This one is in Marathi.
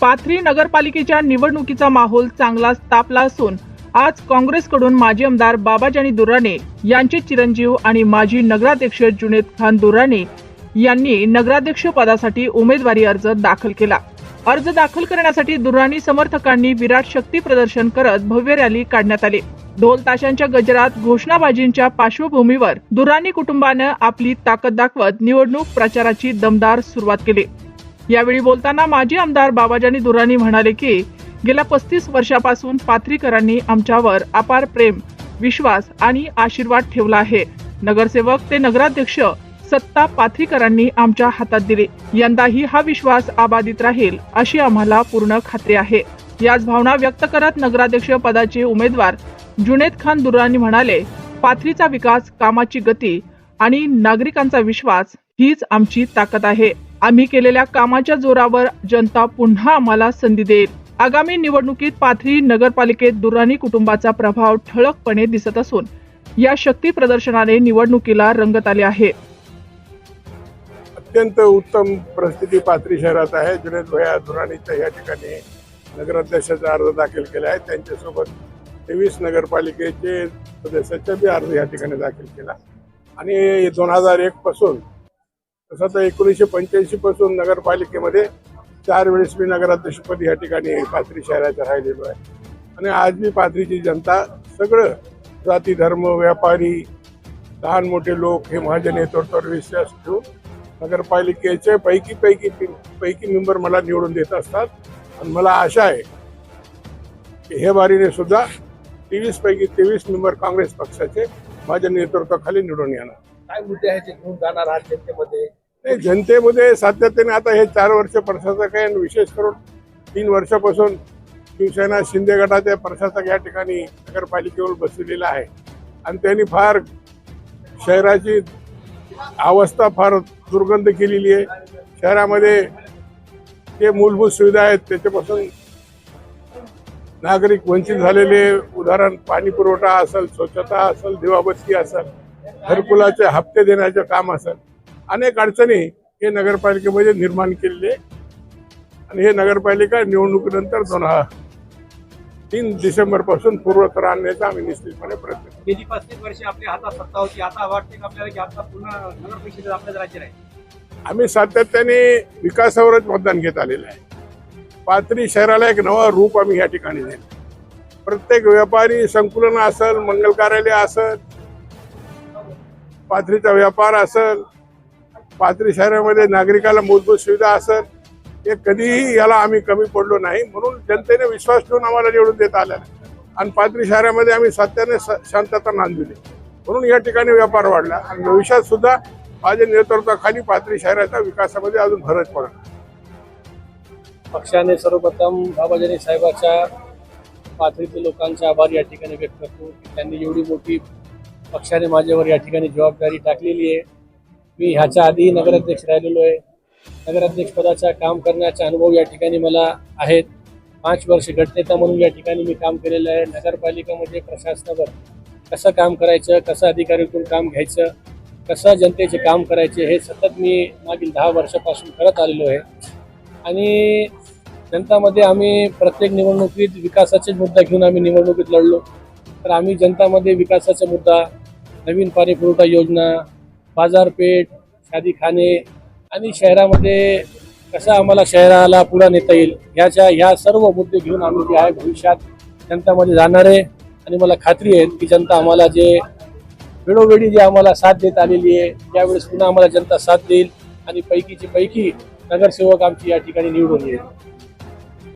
पाथरी नगरपालिकेच्या निवडणुकीचा माहोल चांगलाच तापला असून आज काँग्रेसकडून माजी आमदार बाबाजानी दुर्राणे यांचे चिरंजीव आणि माजी नगराध्यक्ष जुनेद खान दुर्राणे यांनी नगराध्यक्ष पदासाठी उमेदवारी अर्ज दाखल केला. अर्ज दाखल करण्यासाठी दुर्राणी समर्थकांनी विराट शक्ती प्रदर्शन करत भव्य रॅली काढण्यात आली. ढोल ताशांच्या गजरात घोषणाबाजींच्या पार्श्वभूमीवर दुर्राणी कुटुंबानं आपली ताकद दाखवत निवडणूक प्रचाराची दमदार सुरुवात केली. यावेळी बोलताना माजी आमदार बाबाजानी दुर्राणी म्हणाले की गेल्या पस्तीस वर्षापासून पाथरीकरांनी आमच्यावर अपार प्रेम विश्वास आणि आशीर्वाद ठेवला आहे. नगरसेवक ते नगराध्यक्ष सत्ता पाथरीकरांनी आमच्या हातात दिली. यंदाही हा विश्वास अबाधित राहील अशी आम्हाला पूर्ण खात्री आहे. याच भावना व्यक्त करत नगराध्यक्ष पदाचे उमेदवार जुनेद खान दुरानी म्हणाले पाथरीचा विकास कामाची गती आणि नागरिकांचा विश्वास हीच आमची ताकद आहे. आम्ही केलेल्या कामाच्या जोरावर जनता पुन्हा आम्हाला संधी देईल. आगामी निवडणुकीत पाथरी नगरपालिकेत दुर्राणी कुटुंबाचा प्रभाव ठळकपणे दिसत असून या शक्ती प्रदर्शनाने निवडणुकीला रंगत आले आहे. अत्यंत उत्तम परिस्थिती पाथरी शहरात आहे. जुनेद भया दुराणीच्या या ठिकाणी नगराध्यक्षाचा अर्ज दाखल केला आहे. त्यांच्यासोबत तेवीस नगरपालिकेचे सदस्याचा बी अर्ज या ठिकाणी दाखल केला. आणि दोन हजार एक पासून तसं तर एकोणीसशे पंच्याऐंशी पासून नगरपालिकेमध्ये चार वेळेस मी नगराध्यक्षपद या ठिकाणी पाथरी शहराच्या राहिलेलो आहे. आणि आज मी पाथरीची जनता सगळं जाती धर्म व्यापारी लहान मोठे लोक हे माझ्या नेतृत्वावर विश्वास ठेवून नगरपालिकेचे पैकी पैकी पैकी मेंबर मला निवडून देत असतात. आणि मला आशा आहे की हे बारीने सुद्धा तेवीस पैकी तेवीस मेंबर काँग्रेस पक्षाचे माझ्या नेतृत्वाखाली निवडून येणार. काय मुद्दे आहेत घेऊन जाणार आहात जनतेमध्ये? नाही, जनतेमध्ये सातत्याने आता हे चार वर्ष प्रशासक आहे आणि विशेष करून तीन वर्षापासून शिवसेना शिंदे गटाचे प्रशासक या ठिकाणी नगरपालिकेवर बसलेला आहे. आणि त्यांनी फार शहराची अवस्था फार दुर्गंध केलेली आहे. शहरामध्ये जे मूलभूत सुविधा आहेत त्याच्यापासून नागरिक वंचित झालेले उदाहरण पाणी पुरवठा असेल स्वच्छता असेल दिवाबत्ती असेल घरकुलाचे हप्ते देण्याचे काम असेल. अनेक अडचणी हे नगरपालिकेमध्ये निर्माण केलेले आणि हे नगरपालिका निवडणुकीनंतर दोन तीन डिसेंबरपासून पूर्वतर आणण्याचा आम्ही निश्चितपणे प्रयत्न. गेली पस्तीस वर्षे आपल्या हातात सत्ता होती. आता वाटते आपल्याला की आता पुन्हा नगर परिषदेत आपल्याच राज्य राहील आम्ही सातत्याने विकासावरच मतदान घेत आलेलं आहे. पाथरी शहराला एक नवं रूप आम्ही या ठिकाणी दिलं प्रत्येक व्यापारी संकुलन असेल मंगल कार्यालय असेल पाथरीचा व्यापार असेल पाथरी शहरामध्ये नागरिकाला मूलभूत सुविधा असेल हे कधीही याला आम्ही कमी पडलो नाही. म्हणून जनतेने विश्वास ठेवून आम्हाला निवडून देत आला आणि पाथरी शहरामध्ये आम्ही सत्याने स- शांतता नांदविली. म्हणून या ठिकाणी व्यापार वाढला. आणि भविष्यात सुद्धा माझ्या नेतृत्वाखाली पाथरी शहराच्या विकासामध्ये अजून भरच पडला पक्षाने सर्वप्रथम बाबाजानी साहेबाच्या पाथरीतील लोकांचे आभार या ठिकाणी व्यक्त करतो. त्यांनी एवढी मोठी पक्षाने माझ्यावर या ठिकाणी जबाबदारी टाकलेली आहे. मी ह्याच्या आधी नगराध्यक्ष राहिलेलो आहे. नगराध्यक्षपदाचा काम करण्याचा अनुभव या ठिकाणी मला आहेत. पाच वर्ष गटनेता म्हणून या ठिकाणी मी काम केलेलं आहे. नगरपालिकेमध्ये म्हणजे प्रशासनावर कसं काम करायचं कसं अधिकारीकडून काम घ्यायचं कसं जनतेचे काम करायचे हे सतत मी मागील दहा वर्षापासून करत आलेलो आहे. आणि जनतामध्ये आम्ही प्रत्येक निवडणुकीत विकासाचेच मुद्दा घेऊन आम्ही निवडणुकीत लढलो. तर आम्ही जनतामध्ये विकासाचा मुद्दा नवीन पाणी पुरवठा योजना बाजारपेठ शादीखाने आणि शहरामध्ये कसं आम्हाला शहराला पुढे नेता येईल ह्याच्या ह्या सर्व मुद्दे घेऊन आम्ही जे आहे भविष्यात जनतामध्ये जाणार आहे. आणि मला खात्री आहे की जनता आम्हाला जे वेळोवेळी जी आम्हाला साथ देत आलेली आहे त्यावेळेस पुन्हा आम्हाला जनता साथ देईल आणि पैकीची पैकी नगरसेवक आमची या ठिकाणी निवडून येईल.